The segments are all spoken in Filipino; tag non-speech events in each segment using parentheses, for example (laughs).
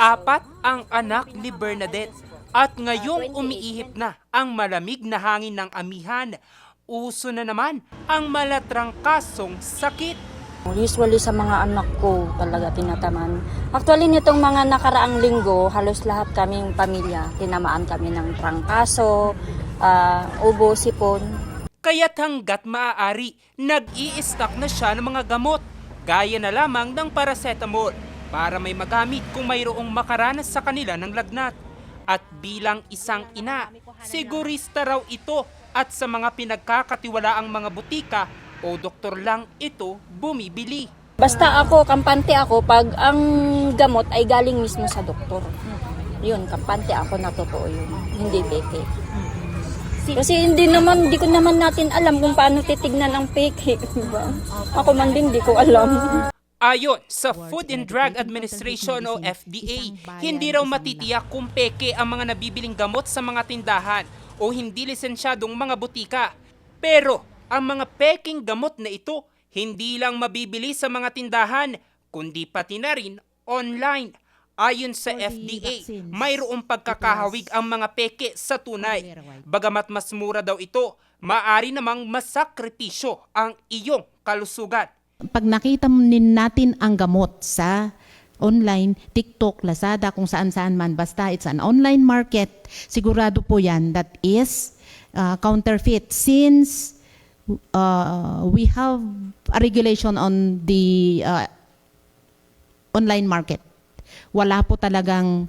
Apat ang anak ni Bernadette at ngayong umiihip na ang malamig na hangin ng amihan. Uso na naman ang malatrangkasong sakit. Usually sa mga anak ko talaga tinataman. Actually nitong mga nakaraang linggo, halos lahat kaming pamilya, tinamaan kami ng trangkaso, ah, ubo, sipon. Kaya't hanggat maaari, nag-i-stock na siya ng mga gamot, gaya na lamang ng paracetamol, para may magamit kung mayroong makaranas sa kanila ng lagnat. At bilang isang ina, sigurista raw ito at sa mga pinagkakatiwalaang mga butika o doktor lang ito bumibili. Basta ako, kampante ako pag ang gamot ay galing mismo sa doktor. Yun, kampante ako na totoo yun. Hindi peke. Kasi hindi naman, hindi ko naman natin alam kung paano titignan ang peke. (laughs) Diba? Ako man din, hindi ko alam. Ayon sa Food and Drug Administration o FDA, hindi raw matitiyak kung peke ang mga nabibiling gamot sa mga tindahan o hindi lisensyadong mga butika. Pero ang mga peking gamot na ito hindi lang mabibili sa mga tindahan kundi pati na rin online. Ayon sa FDA, mayroong pagkakahawig ang mga peke sa tunay. Bagamat mas mura daw ito, maari namang masakripisyo ang iyong kalusugan. Pag nakita nin natin ang gamot sa online, TikTok, Lazada, kung saan-saan man, basta it's an online market, sigurado po yan that is uh, counterfeit since uh, we have a regulation on the uh, online market. Wala po talagang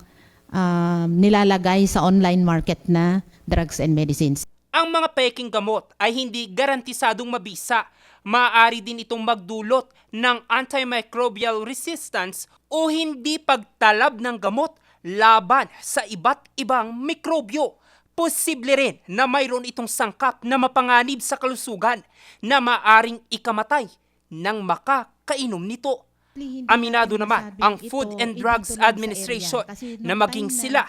um, nilalagay sa online market na drugs and medicines. Ang mga peking gamot ay hindi garantisadong mabisa. Maaari din itong magdulot ng antimicrobial resistance o hindi pagtalab ng gamot laban sa iba't ibang mikrobyo. Posible rin na mayroon itong sangkap na mapanganib sa kalusugan na maaring ikamatay ng makakainom nito. Aminado naman ang Food and Drugs Administration na maging sila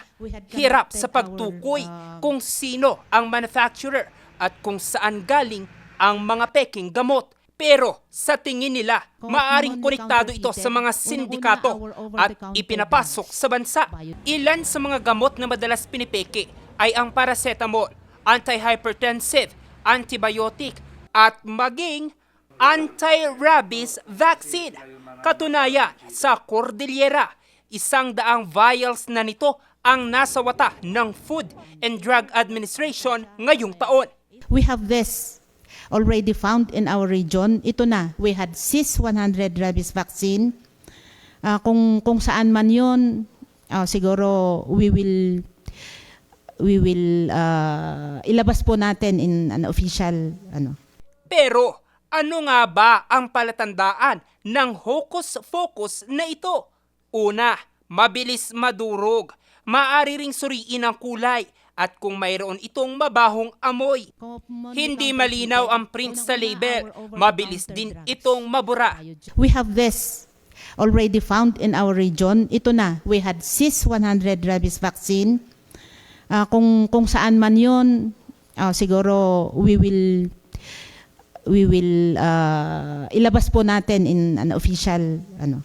hirap sa pagtukoy kung sino ang manufacturer at kung saan galing ang mga peking gamot. Pero sa tingin nila, maaring konektado ito sa mga sindikato at ipinapasok sa bansa. Ilan sa mga gamot na madalas pinipeke ay ang paracetamol, antihypertensive, antibiotic, at maging anti-rabies vaccine. Katunayan, sa Cordillera, isang daang vials na nito ang nasa wata ng Food and Drug Administration ngayong taon. We have this already found in our region. Ito na, we had CIS 100 rabies vaccine. Ah, kung kung saan man 'yon, ah, siguro we will we will ah, ilabas po natin in an official ano. Pero ano nga ba ang palatandaan ng hocus-focus na ito? Una, mabilis madurog. Maari ring suriin ang kulay at kung mayroon itong mabahong amoy. Hindi malinaw ang print sa label. Mabilis din itong mabura. We have this already found in our region. Ito na, we had CIS 100 rabies vaccine. Ah, kung kung saan man 'yon, ah, siguro we will we will ah, ilabas po natin in an official ano.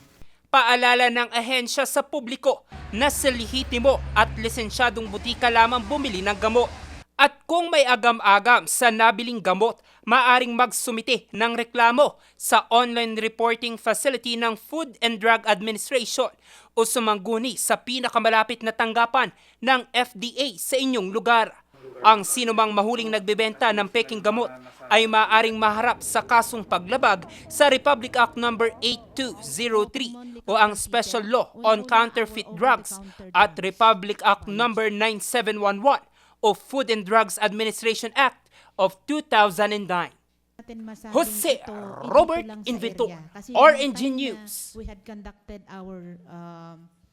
Paalala ng ahensya sa publiko na sa lihitimo at lisensyadong butika lamang bumili ng gamot. At kung may agam-agam sa nabiling gamot, maaring magsumite ng reklamo sa online reporting facility ng Food and Drug Administration o sumangguni sa pinakamalapit na tanggapan ng FDA sa inyong lugar. Ang sinumang mahuling nagbebenta ng peking gamot ay maaaring maharap sa kasong paglabag sa Republic Act No. 8203 o ang Special Law on Counterfeit Drugs at Republic Act No. 9711 o Food and Drugs Administration Act of 2009. Jose Robert Invento, RNG News. We had conducted our um,